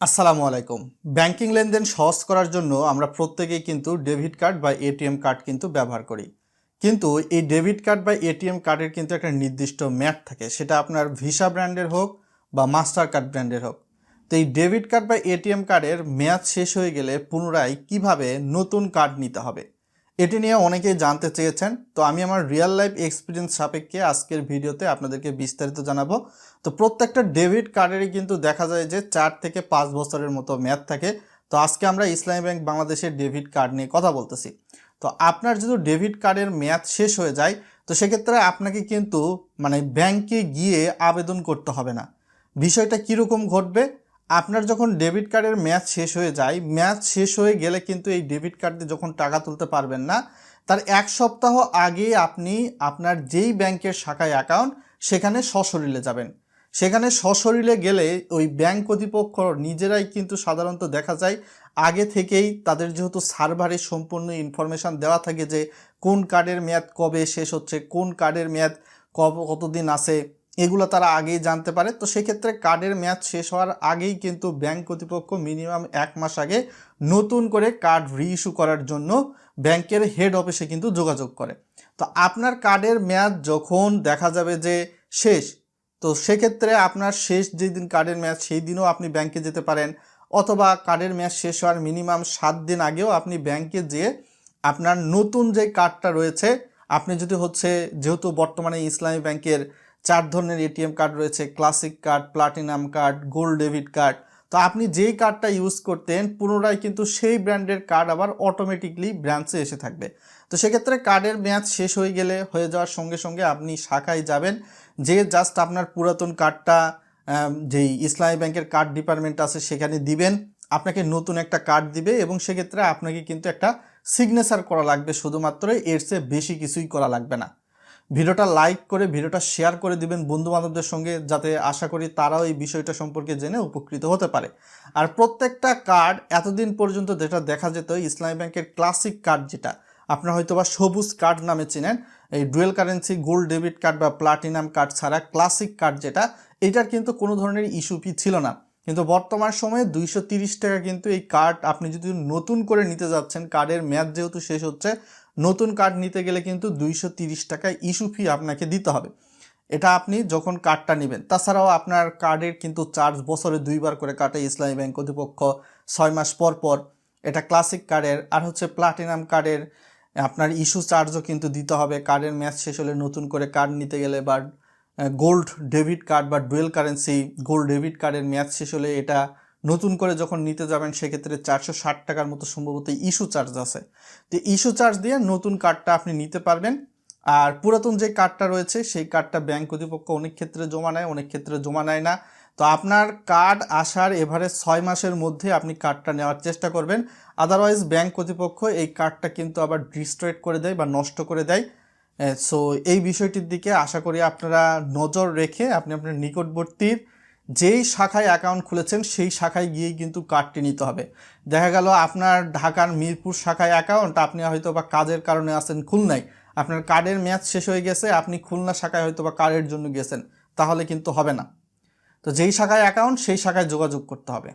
আসসালামু আলাইকুম। ব্যাংকিং লেনদেন সহজ করার জন্য আমরা প্রত্যেকেই কিন্তু ডেবিট কার্ড বা এটিএম কার্ড কিন্তু ব্যবহার করি। কিন্তু এই ডেবিট কার্ড বা এটিএম কার্ডের কিন্তু একটা নির্দিষ্ট ম্যাট থাকে। সেটা আপনার ভিসা ব্র্যান্ডের হোক বা মাস্টার কার্ড ব্র্যান্ডের হোক। তো এই ডেবিট কার্ড বা এটিএম কার্ডের মেয়াদ শেষ হয়ে গেলে পুনরায় কীভাবে নতুন কার্ড নিতে হবে? এটি নিয়ে অনেকেই জানতে চেয়েছেন। তো আমি আমার রিয়েল লাইফ এক্সপিরিয়েন্স সাপেক্ষে আজকের ভিডিওতে আপনাদেরকে বিস্তারিত জানাব। তো প্রত্যেকটা ডেবিট কার্ডেরই কিন্তু দেখা যায় যে চার থেকে পাঁচ বছরের মতো মেয়াদ থাকে। তো আজকে আমরা ইসলামী ব্যাংক বাংলাদেশের ডেবিট কার্ড নিয়ে কথা বলতেছি। তো আপনার যদি ডেবিট কার্ডের মেয়াদ শেষ হয়ে যায়, তো সেক্ষেত্রে আপনাকে কিন্তু মানে ব্যাংকে গিয়ে আবেদন করতে হবে না। বিষয়টা কীরকম ঘটবে? আপনার যখন ডেবিট কার্ডের মেয়াদ শেষ হয়ে যায়, মেয়াদ শেষ হয়ে গেলে কিন্তু এই ডেবিট কার্ড দিয়ে যখন টাকা তুলতে পারবেন না, তার এক সপ্তাহ আগে আপনি আপনার যেই ব্যাংকের শাখায় অ্যাকাউন্ট সেখানে সশরীরে যাবেন। সেখানে সশরীরে গেলে ওই ব্যাংক কর্তৃপক্ষ নিজেরাই কিন্তু সাধারণত দেখা যায়, আগে থেকেই তাদের যেহেতু সার্ভারে সম্পূর্ণ ইনফরমেশান দেওয়া থাকে যে কোন কার্ডের মেয়াদ কবে শেষ হচ্ছে, কোন কার্ডের মেয়াদ কব, কতদিন আছে এগুলো তারা আগেই জানতে পারে। তো সেক্ষেত্রে কার্ডের মেয়াদ শেষ হওয়ার আগেই কিন্তু ব্যাংক কর্তৃপক্ষ মিনিমাম এক মাস আগে নতুন করে কার্ড রিইস্যু করার জন্য ব্যাংকের হেড অফিসে কিন্তু যোগাযোগ করে। তো আপনার কার্ডের মেয়াদ যখন দেখা যাবে যে শেষ, তো সেক্ষেত্রে আপনার শেষ যেদিন কার্ডের মেয়াদ সেই দিনও আপনি ব্যাংকে যেতে পারেন। অথবা কার্ডের মেয়াদ শেষ হওয়ার মিনিমাম সাত দিন আগেও আপনি ব্যাংকে যেয়ে আপনার নতুন যে কার্ডটা রয়েছে, আপনি যদি হচ্ছে যেহেতু বর্তমানে ইসলামী ব্যাংকের চার ধরনের এটিএম কার্ড রয়েছে, classic card, platinum card, gold debit card. তো আপনি যেই কার্ডটা ইউজ করতেন, পুনরায় কিন্তু সেই ব্র্যান্ডের কার্ড আবার অটোমেটিকলি ব্রাঞ্চে এসে থাকবে। তো সেক্ষেত্রে কার্ডের মেয়াদ শেষ হয়ে গেলে, হয়ে যাওয়ার সঙ্গে সঙ্গে আপনি শাখায় যাবেন, যে জাস্ট আপনার পুরাতন কার্ডটা যেই ইসলামী ব্যাংকের কার্ড ডিপার্টমেন্ট আছে সেখানে দিবেন, আপনাকে নতুন একটা কার্ড দিবে এবং সেক্ষেত্রে আপনাকে কিন্তু একটা সিগনেচার করা লাগবে, শুধুমাত্র এর চেয়ে বেশি কিছুই করা লাগবে না। ভিডিওটা লাইক করে, ভিডিওটা শেয়ার করে দিবেন বন্ধু বান্ধবদের সঙ্গে যাতে আশা করি তারাও এই বিষয়টা সম্পর্কে জেনে উপকৃত হতে পারে। আর প্রত্যেকটা কার্ড এতদিন পর্যন্ত যেটা দেখা যেত, ইসলামী ব্যাংকের ক্লাসিক কার্ড যেটা, আপনারা হয়তো বা সবুজ কার্ড নামে চিনেন, এই dual currency gold debit card বা প্লাটিনাম কার্ড ছাড়া ক্লাসিক কার্ড যেটা, এটার কিন্তু কোনো ধরনের ইস্যু ফি ছিল না। কিন্তু বর্তমান সময়ে দুইশো টাকা কিন্তু এই কার্ড আপনি যদি নতুন করে নিতে যাচ্ছেন কার্ডের মেয়াদ যেহেতু শেষ হচ্ছে, নতুন কার্ড নিতে গেলে কিন্তু দুইশো টাকা ইস্যু ফি আপনাকে দিতে হবে। এটা আপনি যখন কার্ডটা নেবেন, তাছাড়াও আপনার কার্ডের কিন্তু চার্জ বছরে দুইবার করে কাটে, ইসলামী ব্যাংক কর্তৃপক্ষ ছয় মাস পর পর। এটা ক্লাসিক কার্ডের আর হচ্ছে প্লাটিনাম কার্ডের আপনার ইস্যু চার্জও কিন্তু দিতে হবে। কার্ডের ম্যাচ শেষ হলে নতুন করে কার্ড নিতে গেলে বা গোল্ড ডেবিট কার্ড বা ডুয়েল কারেন্সি গোল্ড ডেবিট কার্ডের ম্যাচ শেষ হলে এটা নতুন করে যখন নিতে যাবেন, সেক্ষেত্রে চারশো ষাট টাকার মতো সম্ভবত ইস্যু চার্জ আছে। তো ইস্যু চার্জ দিয়ে নতুন কার্ডটা আপনি নিতে পারবেন। আর পুরাতন যে কার্ডটা রয়েছে, সেই কার্ডটা ব্যাংক কর্তৃপক্ষ অনেক ক্ষেত্রে জমা নেয়, অনেক ক্ষেত্রে জমা নেয় না। তো আপনার কার্ড আসার এভারেজ ছয় মাসের মধ্যে আপনি কার্ডটা নেওয়ার চেষ্টা করবেন। আদারওয়াইজ ব্যাংক কর্তৃপক্ষ এই কার্ডটা কিন্তু আবার ডিস্ট্রয়েড করে দেয় বা নষ্ট করে দেয়। সো এই বিষয়টির দিকে আশা করি আপনারা নজর রেখে আপনি আপনার নিকটবর্তীর যেই শাখায় অ্যাকাউন্ট খুলেছেন, সেই শাখায় গিয়েই কিন্তু কার্ডটি নিতে হবে। দেখা গেল আপনার ঢাকার মিরপুর শাখায় অ্যাকাউন্ট আপনি হয়তো বা কাজের কারণে আসেন খুলনায়। আপনার কার্ডের মেয়াদ শেষ হয়ে গেছে, আপনি খুলনা শাখায় হয়তো বা কার্ডের জন্য গেছেন, তাহলে কিন্তু হবে না। তো যেই শাখায় অ্যাকাউন্ট সেই শাখায় যোগাযোগ করতে হবে।